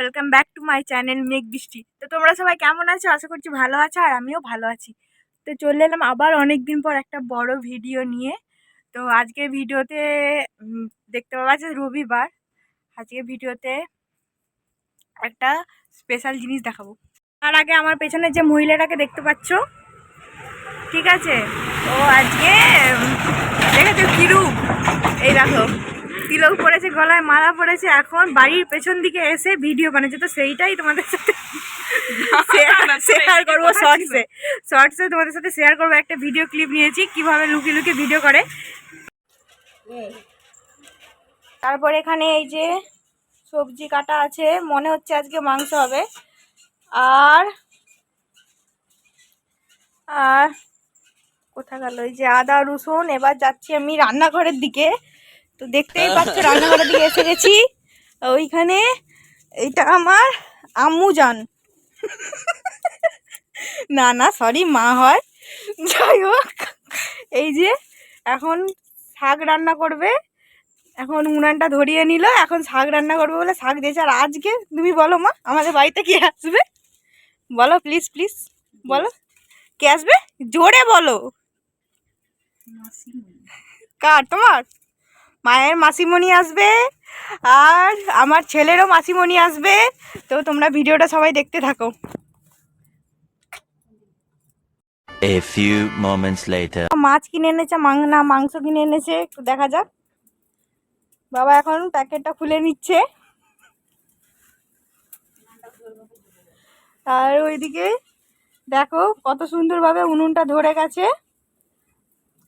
Welcome back to my channel Megh Brishti তো তোমরা সবাই কেমন আছো? আশা করছি ভালো আছো আর আমিও ভালো আছি। তো চলে এলাম আবার অনেক দিন পর একটা বড় ভিডিও নিয়ে। তো আজকে ভিডিওতে দেখতে পাওয়া যাচ্ছে রবিবার। আজকে ভিডিওতে একটা স্পেশাল জিনিস দেখাবো। তার আগে আমার পেছনে যে মহিলাটাকে দেখতে পাচ্ছ, ঠিক আছে? ও আজকে দেখেছ কিরূপ এই দেখো। তিলক পড়েছে গলায় মালা পড়েছে এখন বাড়ির পেছন দিকে এসে ভিডিও বানাচ্ছে। তো সেইটাই তোমাদের সাথে শেয়ার করব শর্টসে শর্টসে তোমাদের সাথে শেয়ার করব। একটা ভিডিও ক্লিপ নিয়েছি কীভাবে লুকিয়ে লুকিয়ে ভিডিও করে। তারপর এখানে এই যে সবজি কাটা আছে মনে হচ্ছে আজকে মাংস হবে। আর আর কোথা গেল? এই যে আদা রসুন এবার যাচ্ছি আমি রান্নাঘরের দিকে। তো দেখতেই পাচ্ছ রান্নাঘরের দিকে এসে গেছি। ওইখানে এইটা আমার আম্মু যান না না সরি মা হয়। যাই হোক এই যে এখন শাক রান্না করবে। এখন উনানটা ধরিয়ে নিল এখন শাক রান্না করবে বলে শাক দিয়েছে। আর আজকে তুমি বলো মা আমাদের বাড়িতে কে আসবে? বলো প্লিজ প্লিজ বলো। কে আসবে? জোরে বলো। কার তোমার? মায়ের মাসিমণি আসবে আর আমার ছেলেরও মাসিমণি আসবে। তো তোমরা ভিডিওটা সবাই দেখতে থাকো। A few moments later. মাছ কিনে এনেছে না মাংস কিনে এনেছে একটু দেখা যাক। বাবা এখন প্যাকেটটা খুলে নিচ্ছে। আর ওইদিকে দেখো কত সুন্দরভাবে উনুনটা ধরে গেছে।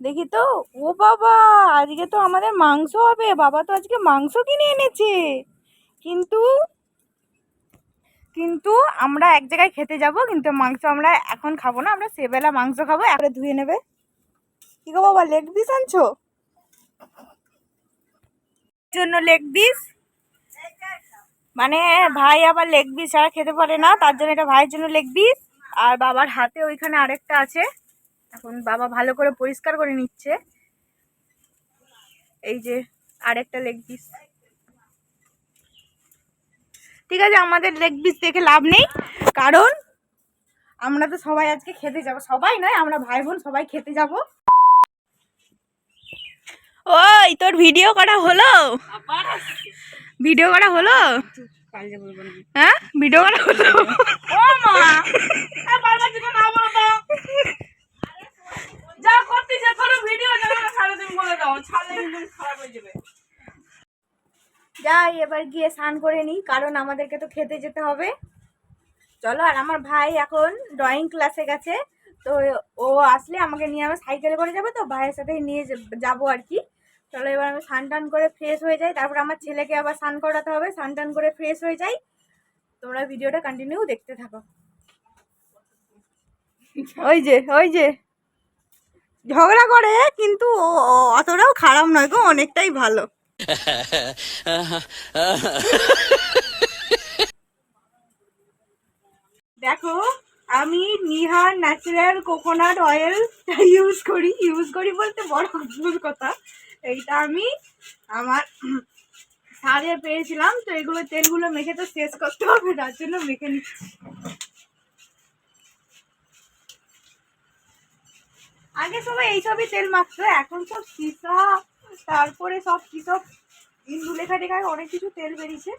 দেখি তো, ও বাবা, আজকে তো আমাদের মাংস হবে, বাবা তো আজকে মাংস কিনে এনেছে। কিন্তু কিন্তু আমরা এক জায়গায় খেতে যাব, কিন্তু মাংস আমরা এখন খাব না, আমরা সেবেলা মাংস খাব, একবারে ধুয়ে নেবে। কি গো বাবা, লেগ পিস আনছো? জন্য লেগ পিস? মানে ভাই আবার লেগ পিস ছাড়া খেতে পারে না, তার জন্য এটা ভাইয়ের জন্য লেগ পিস। আর বাবার হাতে ওইখানে আরেকটা আছে। এখন বাবা ভালো করে পরিষ্কার করে নিচ্ছে। এই যে আরেকটা লেগ পিস ঠিক আছে আমাদের লেগ পিস দেখে লাভ নেই কারণ আমরা তো সবাই আজকে খেতে যাব। সবাই নয় আমরা ভাই বোন সবাই খেতে যাব। ওই তোর ভিডিও করা হলো? ভিডিও করা হলো? হ্যাঁ ভিডিও করা হলো? ও মা! যা করতে যা করো ভিডিও যাবে না ছাড়ে তুমি বলে দাও ছাড়লে কিন্তু খারাপ হয়ে যাবে। যাই এবার গিয়ে স্নান করে নিই কারণ আমাদেরকে তো খেতে যেতে হবে। চলো আর আমার ভাই এখন ড্রয়িং ক্লাসে গেছে তো ও আসলে আমাকে নিয়ে আমি সাইকেলে করে যাব তো ভাইয়ের সাথে নিয়ে যাব- যাব আর কি। চলো এবার আমি স্নান টান করে ফ্রেশ হয়ে যাই তারপর আমার ছেলেকে আবার স্নান করাতে হবে স্নান টান করে ফ্রেশ হয়ে যাই। তোমরা ভিডিওটা কন্টিনিউ দেখতে থাকো। ওই যে ওই যে। ঝগড়া করে, কিন্তু অতটাও খারাপ নয় গো, অনেকটাই ভালো। দেখো, আমি Nihar natural coconut oil use করি ইউজ করি বলতে বড় ভুল কথা। এইটা আমি আমার সারে পেয়েছিলাম, তো এগুলো তেলগুলো মেখে তো শেষ করতে হবে, তার জন্য মেখে নিচ্ছি। আগে সবাই এইসবই তেল মাখতো এখন সব সীসা তারপরে সব কি সব ইন্দু লেখা টেখায় অনেক কিছু তেল বেরিয়েছে।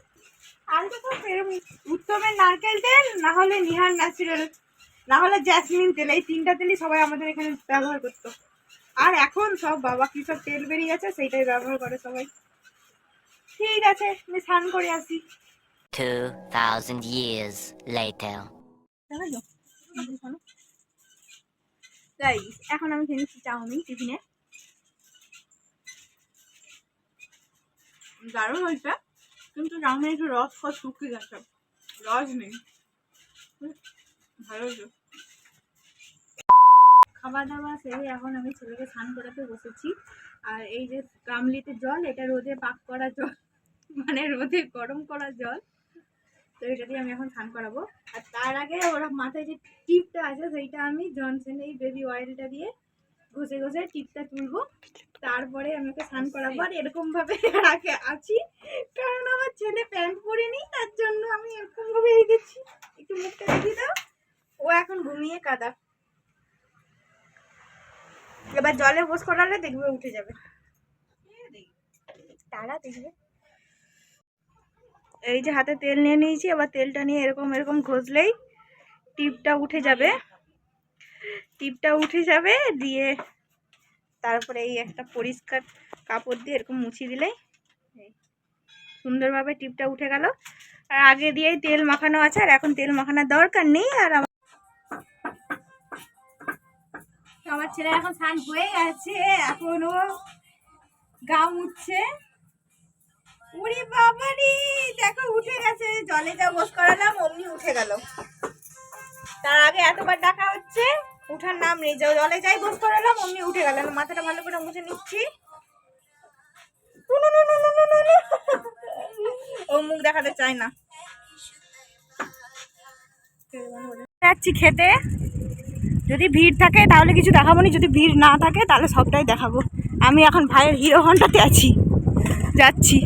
আগে তো সব এরম উত্তমের নারকেল তেল না হলে নিহার ন্যাচারাল না হলে জ্যাসমিন তেল এই তিনটা তেলই সবাই আমাদের এখানে ব্যবহার করতো। আর এখন সব বাবা কি সব তেল বেরিয়ে গেছে সেইটাই ব্যবহার করে সবাই। ঠিক আছে আমি স্নান করে আসি। 2,000 years later. তাই এখন আমি খেয়ে নিচ্ছি চাউমিন টিফিনে। দারুণ হয়েছে। কিন্তু চাউমিন একটু রস ফস শুকিয়ে গেছে। রস নেই। ভালো হয়েছে। খাওয়া দাওয়া সেরে এখন আমি ছেলেকে স্নান করাতে বসেছি। আর এই যে গামলিতে জল, এটা রোদে পাক করা জল। মানে রোদে গরম করা জল। তো এটা দিয়ে আমি এখন স্নান করাবো। আর তার আগে ওরা মাথায় যে টিপটা আছে সেইটা আমি জনসন এই বেবি অয়েলটা দিয়ে ঘষে ঘষে টিপটা তুলবো। তারপরে আমি ওকে স্নান করাবো। আর এরকম ভাবে রাখে আছি কারণ আমার ছেলে প্যান্ট পরিনি তার জন্য আমি এরকম ভাবে রেখেছি একটু মুখটা দেখিয়ে দাও। ও এখন ঘুমিয়ে কাদা। এবার জলে বোস করালে দেখবে উঠে যাবে। তারা দেখবে। এই যে হাতে তেল নিয়ে নিয়েছি, এবার তেলটা নিয়ে এরকম এরকম ঘষলেই টিপটা উঠে যাবে। টিপটা উঠে যাবে, দিয়ে তারপরে এই একটা পরিষ্কার কাপড় দিয়ে এরকম মুছিয়ে দিলেই সুন্দরভাবে টিপটা উঠে গেল। আর আগে দিয়েই তেল মাখানো আছে, আর এখন তেল মাখানোর দরকার নেই, আর আমার ছেলে এখন স্নান হয়ে গেছে, এখনও গা মুছছে। উড়ি বাবারি, দেখো উঠে গেছে। জলে যা বস করালাম, অমনি উঠে গেল। তার আগে এতবার ডাকা হচ্ছে, উঠার নাম নেই। জলে যাই বস করালাম, অমনি উঠে গেল। মাথাটা ভালো করে মুছে নিচ্ছি। ও মুখ দেখাতে চায় না। যাচ্ছি খেতে। যদি ভিড় থাকে, তাহলে কিছু দেখাবো না। যদি ভিড় না থাকে, তাহলে সবটাই দেখাবো। আমি এখন ভাইয়ের হিরো হন্ডাতে আছি। যাচ্ছি।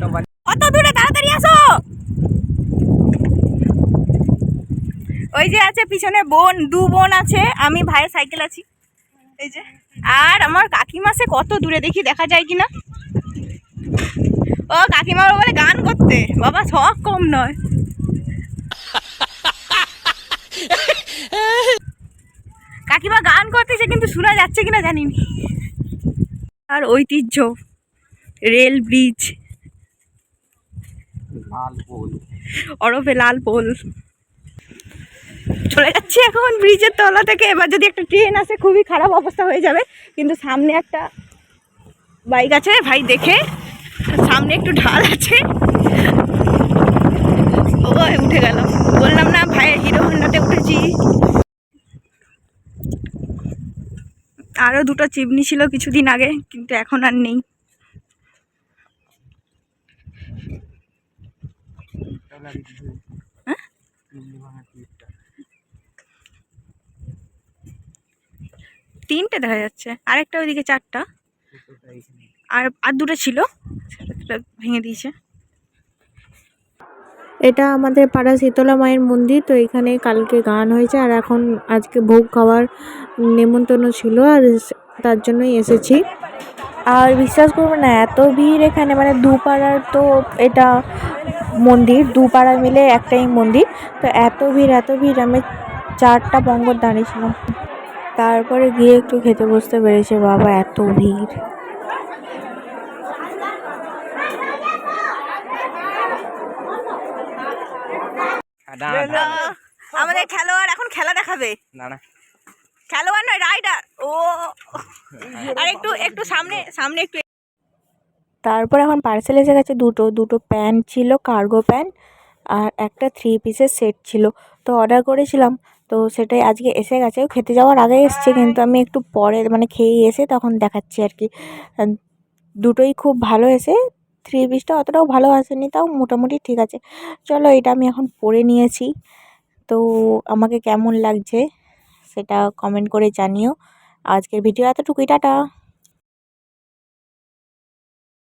কত দূরে, তাড়াতাড়ি আসো! ওই যে আছে পিছনে বোন, দু বোন আছে, আমি ভাইয়ের সাইকেল আছি। এই যে, আর আমার কাকিমা সে কত দূরে, দেখি দেখা যায় কিনা? ও, কাকিমা বলে গান করতে। বাবা, শখ কম নয়। কাকিমা গান করতেছে কিন্তু শোনা যাচ্ছে কিনা জানি নি আর ঐতিহ্য, রেল ব্রিজ। ওরফে লাল পোল চলে যাচ্ছি এখন ব্রিজের তলা থেকে। এবার যদি একটা ট্রেন আসে, খুবই খারাপ অবস্থা হয়ে যাবে। কিন্তু সামনে একটা বাইক আছে, ভাই দেখে। সামনে একটু ঢাল আছে। ও উঠে গেল। বললাম না, ভাইয়ের হিরো হন্ডাতে উঠেছি। আরও দুটো চিমনি ছিল কিছুদিন আগে, কিন্তু এখন আর নেই। তিনটে দেখা যাচ্ছে। আরেকটা ওইদিকে চারটা। আর আর দুটো ছিল। সেটা ভেঙে দিয়েছে। এটা আমাদের পাড়া শীতলা মায়ের মন্দির তো এখানে কালকে গান হয়েছে। আর এখন আজকে ভোগ খাওয়ার নেমন্তন্ন ছিল আর তার জন্যই এসেছি। আর বিশ্বাস করব না এত ভিড় এখানে মানে দু পাড়ার তো এটা মন্দির দুপাড়া মিলে একটাই মন্দির। তো এত ভিড় এত ভিড় আমি চারটা পঙ্গর দাঁড়িয়েছিলাম। তারপরে গিয়ে একটু খেতে বসতে পেরেছে বাবা এত ভিড়। আমাদের খেলোয়াড় এখন খেলা দেখাবে। না না। খেলোয়াড় নয় রাইডার ও। আর একটু একটু সামনে সামনে একটু তারপর এখন পার্সেল এসে গেছে দুটো দুটো প্যান্ট ছিল কার্গো প্যান্ট আর একটা থ্রি পিসের সেট ছিল। তো অর্ডার করেছিলাম, তো সেটাই আজকে এসে গেছে। খেতে যাওয়ার আগে এসছে, কিন্তু আমি একটু পরে মানে খেয়ে এসে তখন দেখাচ্ছি আর কি। দুটোই খুব ভালো এসে থ্রি পিসটা অতটাও ভালো আসেনি, তাও মোটামুটি ঠিক আছে। চলো, এটা আমি এখন পরে নিয়েছি। তো আমাকে কেমন লাগছে? সেটা কমেন্ট করে জানিও। আজকের ভিডিও এতটুকুই টাটা।